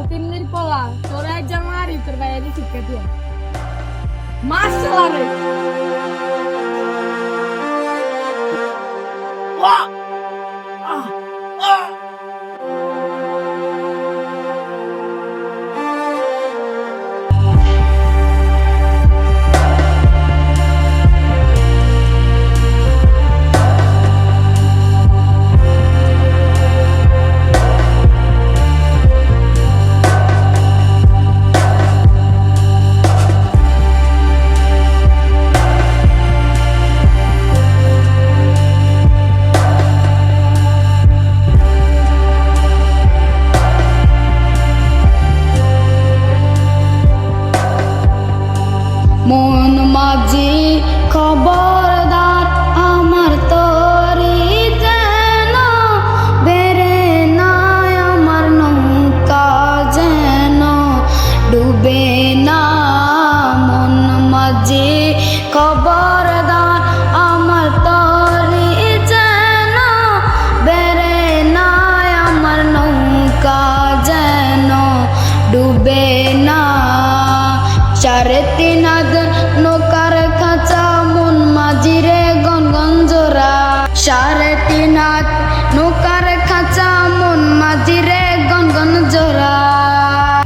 ফকিন্নির পোলা তোর একজন মারি তোর বাইরে শিক্ষা দিয়ে। মাস চালাবে মন মাঝি খবরদার আমার তরি যেন বেড়ে নাই আমার নৌকা যেন ডুবে না। মন মাঝি খবরদার এতে নাগান নৌকার খাঁচা মন মাঝিরে গনগঞ্জরা সারে